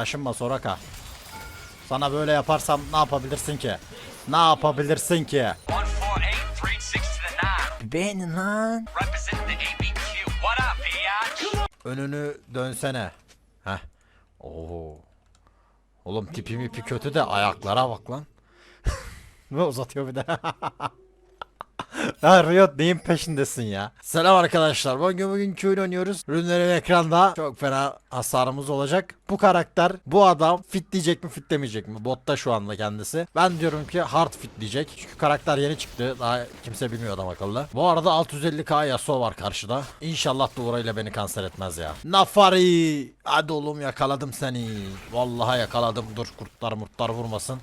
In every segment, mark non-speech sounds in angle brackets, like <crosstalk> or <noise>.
Kaşınma Soraka. Sana böyle yaparsam ne yapabilirsin ki? Ne yapabilirsin ki? 148, 360 to the 9. Beğenin lan. Önünü dönsene. Heh. Oo. Oğlum tipi mipi kötü de ayaklara bak lan. <laughs> Ve uzatıyor bir de. <laughs> <laughs> Ya Riot neyin peşindesin ya? Selam arkadaşlar. Bugün bugünkü oyun oynuyoruz. Ürünlerim ekranda. Çok fena hasarımız olacak. Bu karakter, bu adam fitleyecek mi fitlemeyecek mi? Botta şu anda kendisi. Ben diyorum ki hard fitleyecek. Çünkü karakter yeni çıktı. Daha kimse bilmiyor adam akıllı. Bu arada 650k Yasuo var karşıda. İnşallah Duvara ile beni kanser etmez ya. Nafari! Hadi oğlum yakaladım seni. Vallahi yakaladım. Dur kurtlar murtlar vurmasın.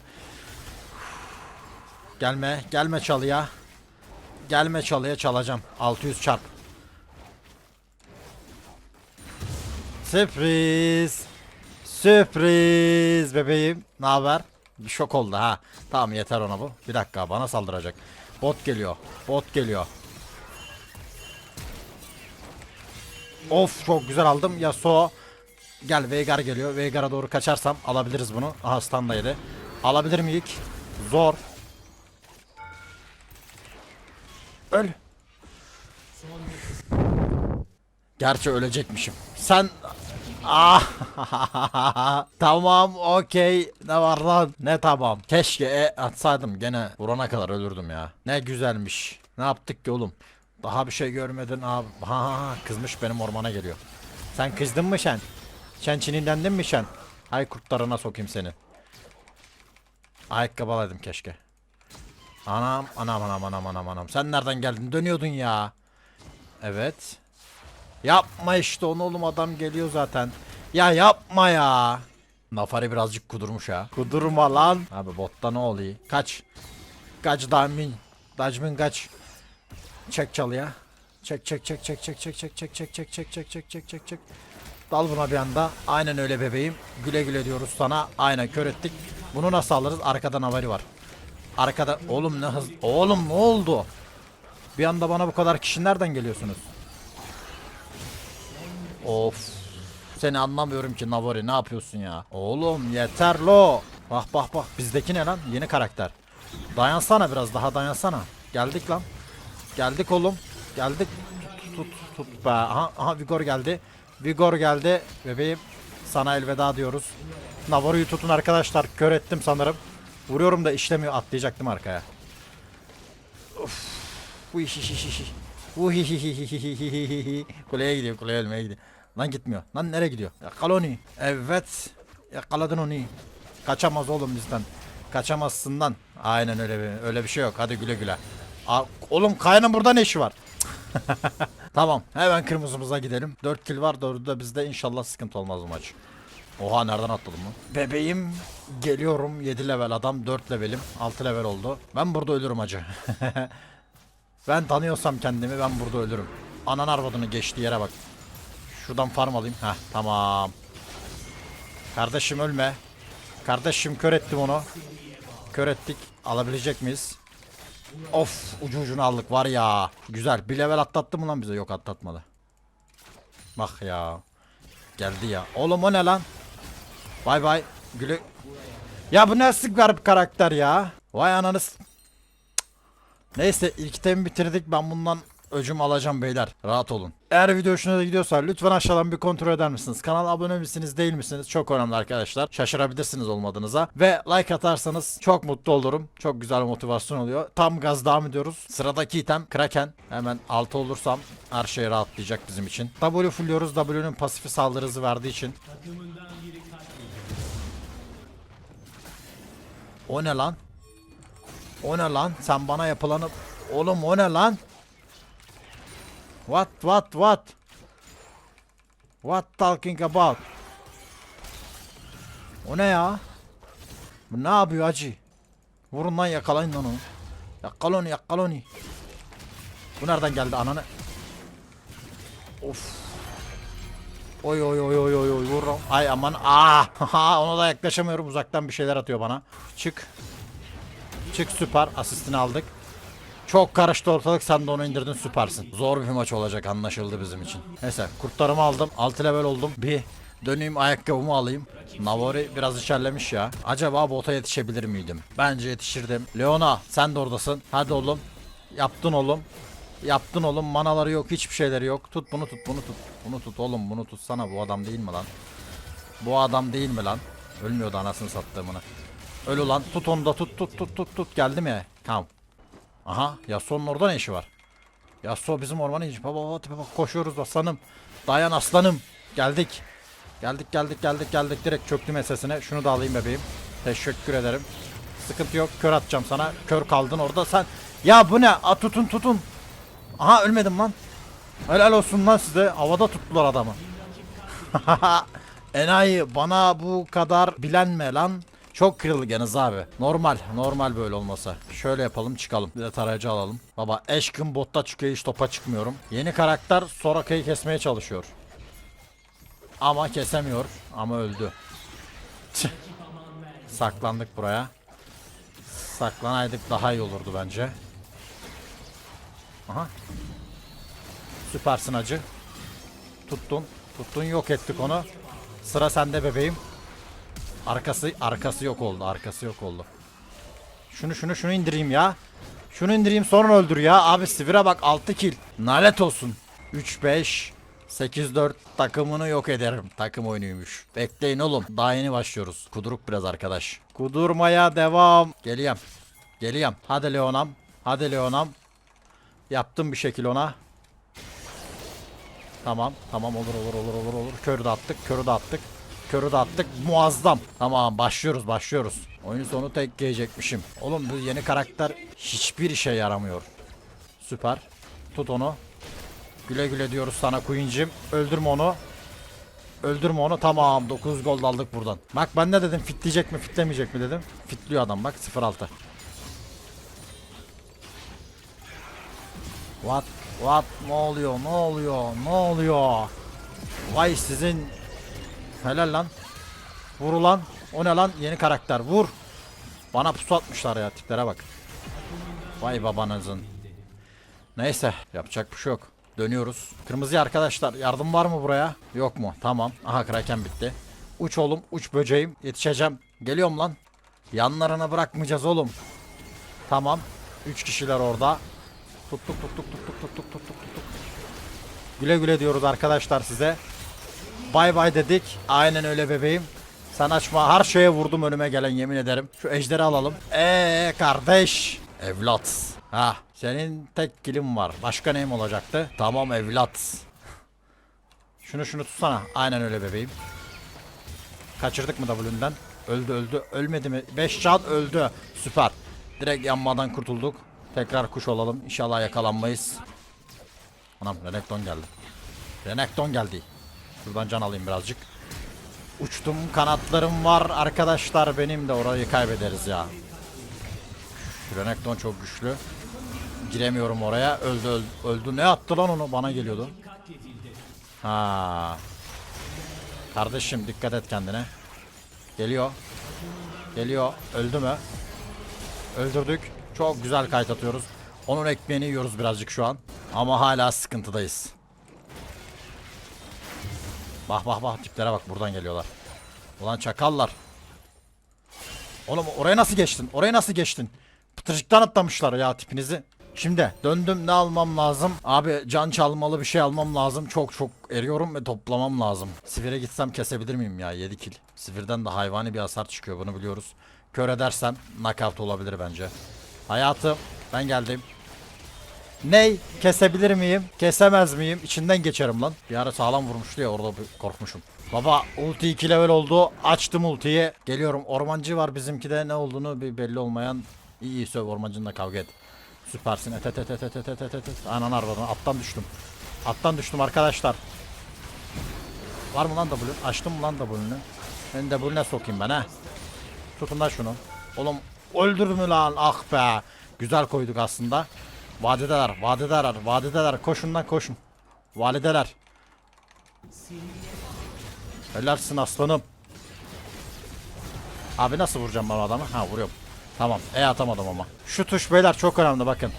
Gelme, gelme çalıya. Gelme çalıya çalacağım. 600 çarp. Sürpriz. Sürpriz bebeğim. Ne haber? Bir şok oldu ha. Tamam yeter ona bu. Bir dakika bana saldıracak. Bot geliyor. Bot geliyor. Of çok güzel aldım. Yasuo. Gel Veigar geliyor. Veigar'a doğru kaçarsam alabiliriz bunu. Aha standaydı. Alabilir miyik? Zor. Öl. Gerçi ölecekmişim. Sen... Ah, <laughs> tamam okey. Ne var lan? Ne tamam? Keşke e atsaydım gene vurana kadar ölürdüm ya. Ne güzelmiş. Ne yaptık ki oğlum? Daha bir şey görmedin abi. Ha, kızmış benim ormana geliyor. Sen kızdın mı sen sen çinindendin mi sen ay kurtlarına sokayım seni. Ayakkabılaydım keşke Anam anam anam anam anam anam. Sen nereden geldin? Dönüyordun ya. Evet. Yapma işte onu oğlum adam geliyor zaten. Ya yapma ya. Nafari birazcık kudurmuş ha. Kudurma lan. Abi botta ne oluyor? Kaç. Kaç damin. Dajmin kaç. Çek çalıya. Çek çek çek çek çek çek çek çek çek çek çek çek çek çek çek çek. Dal buna bir anda. Aynen öyle bebeğim. Güle güle diyoruz sana. Aynen kör ettik. Bunu nasıl alırız? Arkada navari var. Arkada oğlum ne hız oğlum ne oldu? Bir anda bana bu kadar kişi nereden geliyorsunuz? Of. Seni anlamıyorum ki Navori ne yapıyorsun ya? Oğlum yeter lo. Bak bak bak bizdeki ne lan? Yeni karakter. Dayansana biraz daha dayansana. Geldik lan. Geldik oğlum. Geldik. Tut tut tut be. Aha, aha Vigor geldi. Vigor geldi. Bebeğim sana elveda diyoruz. Navori'yi tutun arkadaşlar. Kör ettim sanırım. Vuruyorum da işlemiyor. Atlayacaktım arkaya. Of. kuleye gidiyor. Kuleye ölmeye gidiyor. Lan gitmiyor. Lan nereye gidiyor? Yakala onu. Evet. Yakaladın onu. Kaçamaz oğlum bizden. Kaçamazsın lan. Aynen öyle bir, öyle bir şey yok. Hadi güle güle. Aa, oğlum Kaya'nın burada ne işi var? <laughs> tamam. Hemen kırmızımıza gidelim. 4 kill var. 4'ü de bizde inşallah sıkıntı olmaz bu maç. Oha nereden atladım lan? Bebeğim geliyorum 7 level adam 4 levelim 6 level oldu. Ben burada ölürüm acı. <laughs> ben tanıyorsam kendimi ben burada ölürüm. Anan arvadını geçti yere bak. Şuradan farm alayım. Heh tamam. Kardeşim ölme. Kardeşim kör ettim onu. Kör ettik. Alabilecek miyiz? Of ucu ucuna aldık var ya. Güzel. Bir level atlattı mı lan bize? Yok atlatmadı. Bak ya. Geldi ya. Oğlum o ne lan? Bay bay. Güle. Ya bu nasıl garip karakter ya? Vay ananız. Neyse ilk temi bitirdik. Ben bundan öcüm alacağım beyler. Rahat olun. Eğer video hoşunuza gidiyorsa lütfen aşağıdan bir kontrol eder misiniz? Kanala abone misiniz değil misiniz? Çok önemli arkadaşlar. Şaşırabilirsiniz olmadığınıza. Ve like atarsanız çok mutlu olurum. Çok güzel motivasyon oluyor. Tam gaz devam ediyoruz. Sıradaki item Kraken. Hemen 6 olursam her şey rahatlayacak bizim için. W fulluyoruz. W'nun pasifi saldırı hızı verdiği için. O ne lan? O ne lan? Sen bana yapılanı... Oğlum o ne lan? What what what? What talking about? O ne ya? Bu ne yapıyor acı? Vurun lan yakalayın lan onu. Yakala onu yakala onu. Bu nereden geldi ananı? Of. Oy oy oy oy oy oy vururum. Ay aman ah ona da yaklaşamıyorum uzaktan bir şeyler atıyor bana. Çık. Çık süper asistini aldık. Çok karıştı ortalık sen de onu indirdin süpersin. Zor bir maç olacak anlaşıldı bizim için. Neyse kurtlarımı aldım 6 level oldum. Bir Döneyim ayakkabımı alayım. Navori biraz içerlemiş ya. Acaba bota yetişebilir miydim? Bence yetişirdim. Leona sen de oradasın. Hadi oğlum. Yaptın oğlum. Yaptın oğlum. Manaları yok. Hiçbir şeyleri yok. Tut bunu tut bunu tut. Bunu tut oğlum bunu tutsana. Bu adam değil mi lan? Bu adam değil mi lan? Ölmüyordu anasını sattığımını. Öl ulan. Tut onu da tut tut tut tut tut. Geldi mi? Tamam. Aha. Yasuo'nun orada ne işi var? Yasuo bizim ormana inmiş. Baba baba bak koşuyoruz aslanım. Dayan aslanım. Geldik. Geldik geldik geldik geldik direkt çöktüm sesine. Şunu da alayım bebeğim. Teşekkür ederim. Sıkıntı yok. Kör atacağım sana. Kör kaldın orada sen. Ya bu ne? A, tutun tutun. Aha ölmedim lan. Helal olsun lan size. Havada tuttular adamı. <laughs> Enayi bana bu kadar bilenme lan. Çok kırılganız abi. Normal. Normal böyle olmasa. Şöyle yapalım çıkalım. Bir de tarayıcı alalım. Baba eşkın botta çıkıyor hiç topa çıkmıyorum. Yeni karakter Soraka'yı kesmeye çalışıyor. Ama kesemiyor. Ama öldü. Saklandık buraya. Saklanaydık daha iyi olurdu bence. Aha. Süpersin acı. Tuttun. Tuttun yok ettik onu. Sıra sende bebeğim. Arkası arkası yok oldu. Arkası yok oldu. Şunu şunu şunu indireyim ya. Şunu indireyim sonra öldür ya. Abi Sivire bak 6 kill. Nalet olsun. 3 5 8 4 takımını yok ederim. Takım oyunuymuş. Bekleyin oğlum. Daha yeni başlıyoruz. Kuduruk biraz arkadaş. Kudurmaya devam. Geliyorum. Geliyorum. Hadi Leonam. Hadi Leonam. Yaptım bir şekil ona. Tamam. Tamam olur olur olur olur olur. Körü de attık. Körü de attık. Körü de attık. Muazzam. Tamam başlıyoruz başlıyoruz. Oyun sonu tek giyecekmişim. Oğlum bu yeni karakter hiçbir işe yaramıyor. Süper. Tut onu. Güle güle diyoruz sana Queen'cim. Öldürme onu. Öldürme onu. Tamam 9 gol aldık buradan. Bak ben ne dedim fitleyecek mi fitlemeyecek mi dedim. Fitliyor adam bak 0-6. What? What? Ne oluyor? Ne oluyor? Ne oluyor? Vay sizin Helal lan. Vur ulan. O ne lan? Yeni karakter. Vur. Bana pusu atmışlar ya. Tiplere bak. Vay babanızın. Neyse. Yapacak bir şey yok. Dönüyoruz. Kırmızı arkadaşlar. Yardım var mı buraya? Yok mu? Tamam. Aha kraken bitti. Uç oğlum. Uç böceğim. Yetişeceğim. Geliyorum lan. Yanlarına bırakmayacağız oğlum. Tamam. Üç kişiler orada. Tuttuk tuttuk tuttuk tuttuk tuttuk tuttuk. Güle güle diyoruz arkadaşlar size. Bay bay dedik. Aynen öyle bebeğim. Sen açma. Her şeye vurdum önüme gelen yemin ederim. Şu ejderi alalım. Eee kardeş. Evlat. Ha, senin tek kilim var. Başka neyim olacaktı? Tamam evlat. Şunu şunu tutsana. Aynen öyle bebeğim. Kaçırdık mı W'nden? Öldü öldü. Ölmedi mi? 5 can öldü. Süper. Direkt yanmadan kurtulduk. Tekrar kuş olalım. İnşallah yakalanmayız. Anam Renekton geldi. Renekton geldi. Şuradan can alayım birazcık. Uçtum kanatlarım var arkadaşlar benim de orayı kaybederiz ya. Şu Renekton çok güçlü. Giremiyorum oraya. Öldü öldü. Ne attı lan onu? Bana geliyordu. Ha. Kardeşim dikkat et kendine. Geliyor. Geliyor. Öldü mü? Öldürdük. Çok güzel kayıt atıyoruz. Onun ekmeğini yiyoruz birazcık şu an. Ama hala sıkıntıdayız. Bak bak bak tiplere bak buradan geliyorlar. Ulan çakallar. Oğlum oraya nasıl geçtin? Oraya nasıl geçtin? Pıtırcıktan atlamışlar ya tipinizi. Şimdi döndüm ne almam lazım? Abi can çalmalı bir şey almam lazım. Çok çok eriyorum ve toplamam lazım. Sivire gitsem kesebilir miyim ya 7 kill. Sivirden de hayvani bir hasar çıkıyor bunu biliyoruz. Kör edersem knockout olabilir bence. Hayatım ben geldim. Ney? Kesebilir miyim? Kesemez miyim? İçinden geçerim lan. Bir ara sağlam vurmuştu ya orada bir korkmuşum. Baba ulti 2 level oldu. Açtım ultiyi. Geliyorum. Ormancı var bizimkide ne olduğunu bir belli olmayan. İyi iyi söv ormancınla kavga et. Süpersin. Et et et et et et et et et. Anan arabadan attan düştüm. Attan düştüm arkadaşlar. Var mı lan W? Açtım mı lan W'nü? Ben W'ne sokayım ben ha. Tutun da şunu. Oğlum öldür mü lan? Ah be. Güzel koyduk aslında. Vadedeler, vadedeler, vadedeler. Koşun lan koşun. Valideler. Helalsin aslanım. Abi nasıl vuracağım ben adamı? Ha vuruyorum. Tamam. E atamadım ama. Şu tuş beyler çok önemli bakın.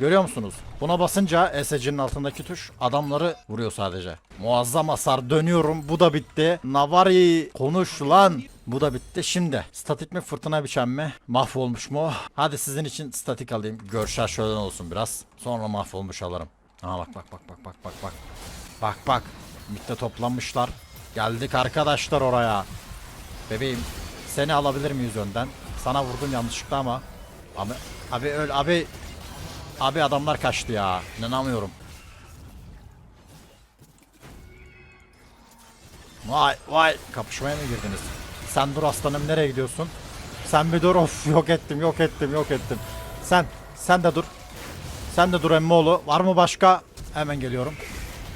Görüyor musunuz? Buna basınca SC'nin altındaki tuş adamları vuruyor sadece. Muazzam hasar dönüyorum. Bu da bitti. Navari konuş lan. Bu da bitti. Şimdi statik mi fırtına biçen mi? Mahvolmuş mu? Hadi sizin için statik alayım. Görüşler şöyle olsun biraz. Sonra mahvolmuş alırım. Aha bak bak bak bak bak bak bak. Bak bak. Mitte toplanmışlar. Geldik arkadaşlar oraya. Bebeğim seni alabilir miyiz önden? Sana vurdum yanlışlıkla ama. Abi abi öl abi Abi adamlar kaçtı ya. İnanamıyorum. Vay vay kapışmaya mı girdiniz? Sen dur aslanım nereye gidiyorsun? Sen bir dur of yok ettim yok ettim yok ettim. Sen sen de dur. Sen de dur emmoğlu. Var mı başka? Hemen geliyorum.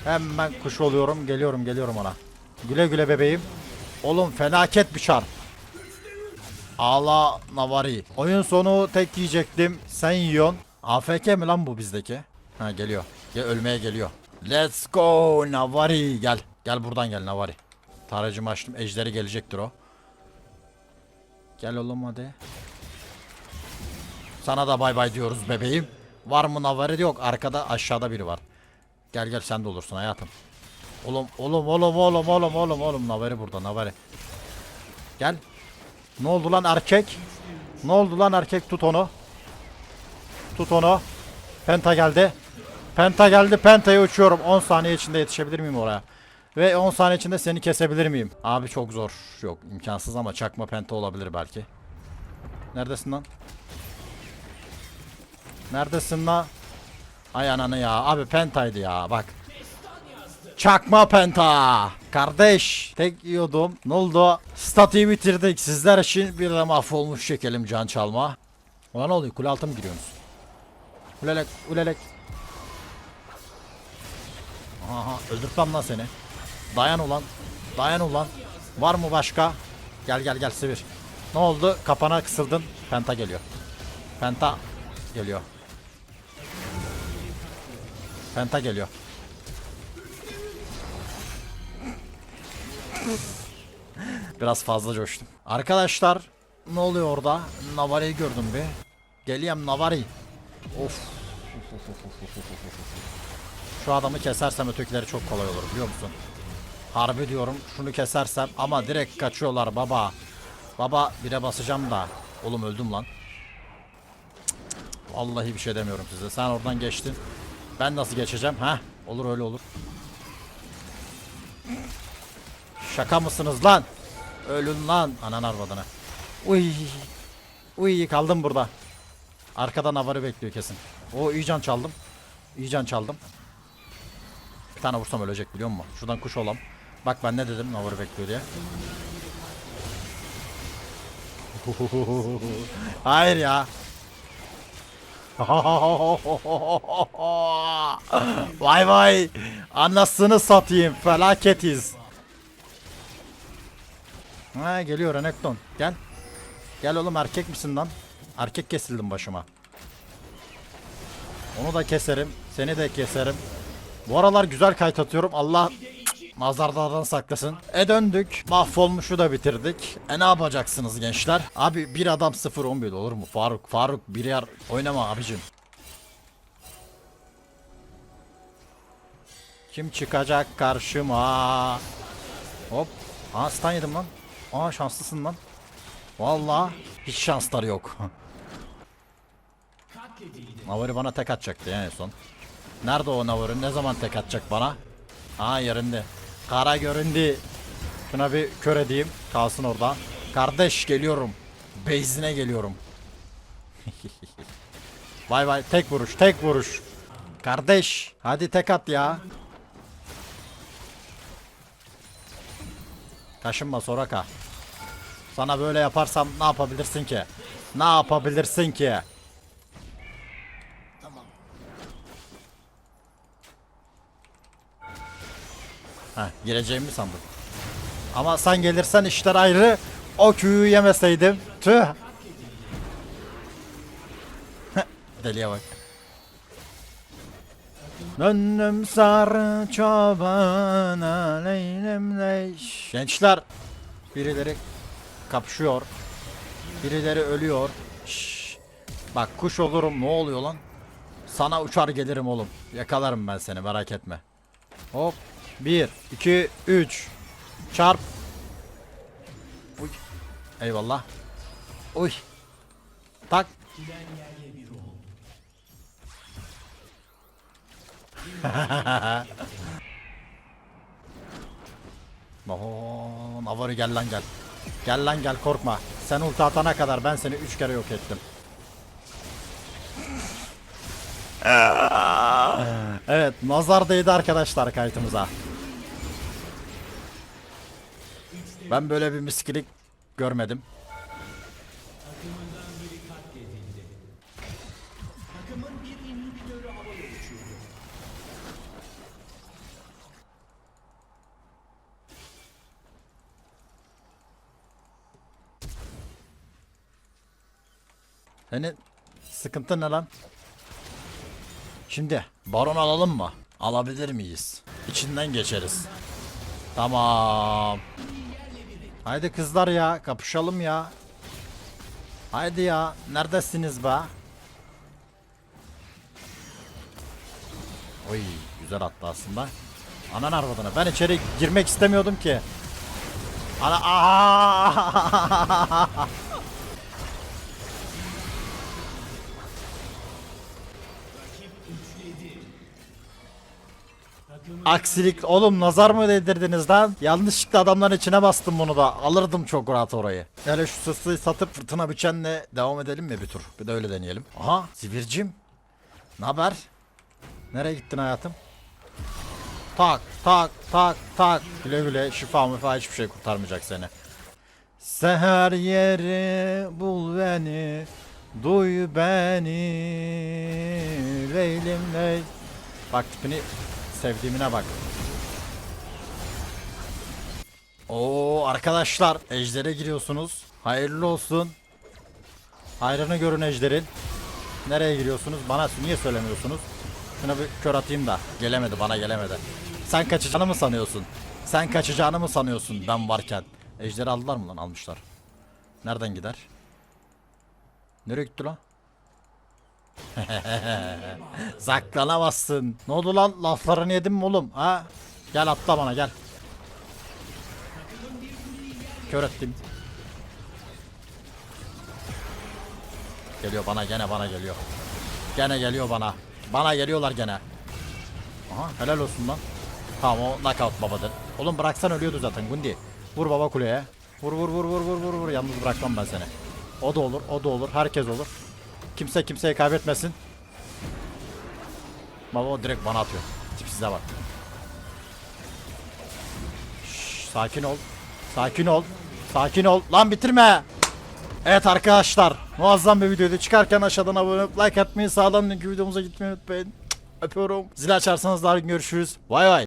Hemen kuş oluyorum. Geliyorum geliyorum ona. Güle güle bebeğim. Oğlum felaket bir çar. Ağla Navari. Oyun sonu tek yiyecektim. Sen yiyorsun. AFK mi lan bu bizdeki? Ha geliyor. Ya ölmeye geliyor. Let's go Navari. Gel. Gel buradan gel Navari. Tarayıcımı açtım. Ejderi gelecektir o. Gel oğlum hadi. Sana da bay bay diyoruz bebeğim. Var mı Navari yok. Arkada aşağıda biri var. Gel gel sen de olursun hayatım. Oğlum oğlum oğlum oğlum oğlum oğlum oğlum Navari burada Navari. Gel. Ne oldu lan erkek? Ne oldu lan erkek tut onu. Tut onu. Penta geldi. Penta geldi. Penta'ya uçuyorum. 10 saniye içinde yetişebilir miyim oraya? Ve 10 saniye içinde seni kesebilir miyim? Abi çok zor. Yok imkansız ama çakma penta olabilir belki. Neredesin lan? Neredesin lan? Ay ananı ya. Abi pentaydı ya bak. Çakma penta. Kardeş tek yiyordum. Ne oldu? Statüyü bitirdik. Sizler için bir de mahvolmuş çekelim can çalma. Ulan ne oluyor? Kule altı mı giriyorsunuz? Ulelek, ulelek. Aha, öldürtmem lan seni. Dayan ulan. Dayan ulan. Var mı başka? Gel gel gel Sivir. Ne oldu? Kapana kısıldın. Penta geliyor. Penta geliyor. Penta geliyor. Biraz fazla coştum. Arkadaşlar ne oluyor orada? Navari'yi gördüm bir. Geliyem Navari. Of. Şu adamı kesersem ötekileri çok kolay olur biliyor musun? Harbi diyorum şunu kesersem ama direkt kaçıyorlar baba. Baba bire basacağım da. Oğlum öldüm lan. Cık. Vallahi bir şey demiyorum size. Sen oradan geçtin. Ben nasıl geçeceğim? Ha? Olur öyle olur. Şaka mısınız lan? Ölün lan. Anan arvadına. Uy. Uy kaldım burada. Arkadan avarı bekliyor kesin. O iyi can çaldım. İyi can çaldım. Bir tane vursam ölecek biliyor musun? Şuradan kuş olam. Bak ben ne dedim avarı bekliyor diye. <laughs> Hayır ya. <laughs> vay vay. Anasını satayım. Felaketiz. Ha geliyor Renekton. Gel. Gel oğlum erkek misin lan? Erkek kesildim başıma. Onu da keserim. Seni de keserim. Bu aralar güzel kayıt atıyorum. Allah nazarlardan saklasın. E döndük. Mahvolmuşu da bitirdik. E ne yapacaksınız gençler? Abi bir adam 0-11 olur mu? Faruk, Faruk bir yer oynama abicim. Kim çıkacak karşıma? Hop. Aa stun yedim lan. Aa şanslısın lan. Vallahi hiç şansları yok. <laughs> Navari bana tek atacaktı ya en son. Nerede o Navari? Ne zaman tek atacak bana? Aa yerinde. Kara göründü. Şuna bir kör edeyim. Kalsın orada. Kardeş geliyorum. Base'ine geliyorum. <laughs> Vay vay tek vuruş tek vuruş. Kardeş hadi tek at ya. Kaşınma Soraka. Sana böyle yaparsam ne yapabilirsin ki? Ne yapabilirsin ki? Heh, gireceğimi sandım. Ama sen gelirsen işler ayrı. O küyü yemeseydim. Tüh. <laughs> Deliye bak. Döndüm sarı çobana leylem leyş. Gençler birileri kapışıyor. Birileri ölüyor. Şşş. Bak kuş olurum ne oluyor lan? Sana uçar gelirim oğlum. Yakalarım ben seni merak etme. Hop. 1, 2, 3. Çarp. Uy. Eyvallah. Uy. Tak. <laughs> Oho, Navari gel lan gel. Gel lan gel korkma. Sen ulti atana kadar ben seni 3 kere yok ettim. Evet, nazar değdi arkadaşlar kayıtımıza. Ben böyle bir miskilik görmedim. Senin sıkıntın ne lan? Şimdi baron alalım mı? Alabilir miyiz? İçinden geçeriz. Tamam. Haydi kızlar ya kapışalım ya. Haydi ya neredesiniz be? Oy güzel attı aslında. Anan arvadına ben içeri girmek istemiyordum ki. Ana <laughs> Aksilik oğlum nazar mı değdirdiniz lan? Yanlışlıkla adamların içine bastım bunu da. Alırdım çok rahat orayı. Yani şu sısıyı satıp fırtına biçenle devam edelim mi bir tur? Bir de öyle deneyelim. Aha Zivircim. Ne haber? Nereye gittin hayatım? Tak tak tak tak. Güle güle şifa müfa hiçbir şey kurtarmayacak seni. Seher yeri bul beni Duy beni Leylim ley Bak tipini sevdiğimine bak. Oo arkadaşlar ejdere giriyorsunuz. Hayırlı olsun. Hayrını görün ejderin. Nereye giriyorsunuz? Bana niye söylemiyorsunuz? Şuna bir kör atayım da. Gelemedi bana gelemedi. Sen kaçacağını mı sanıyorsun? Sen kaçacağını mı sanıyorsun ben varken? Ejderi aldılar mı lan? Almışlar. Nereden gider? Nereye gitti lan <laughs> Saklanamazsın. Ne oldu lan? Laflarını yedim mi oğlum? Ha? Gel atla bana gel. Kör ettim. Geliyor bana gene bana geliyor. Gene geliyor bana. Bana geliyorlar gene. Aha helal olsun lan. Tamam o knockout babadır. Oğlum bıraksan ölüyordu zaten Gundi. Vur baba kuleye. Vur vur vur vur vur vur vur. Yalnız bırakmam ben seni. O da olur, o da olur. Herkes olur. Kimse kimseyi kaybetmesin. Baba o direkt bana atıyor. Tipsize bak. Şşş, sakin ol. Sakin ol. Sakin ol. Lan bitirme. Evet arkadaşlar. Muazzam bir videoydu. Çıkarken aşağıdan abone olup like atmayı sağdan linki videomuza gitmeyi unutmayın. Öpüyorum. Zil açarsanız daha görüşürüz. Vay vay.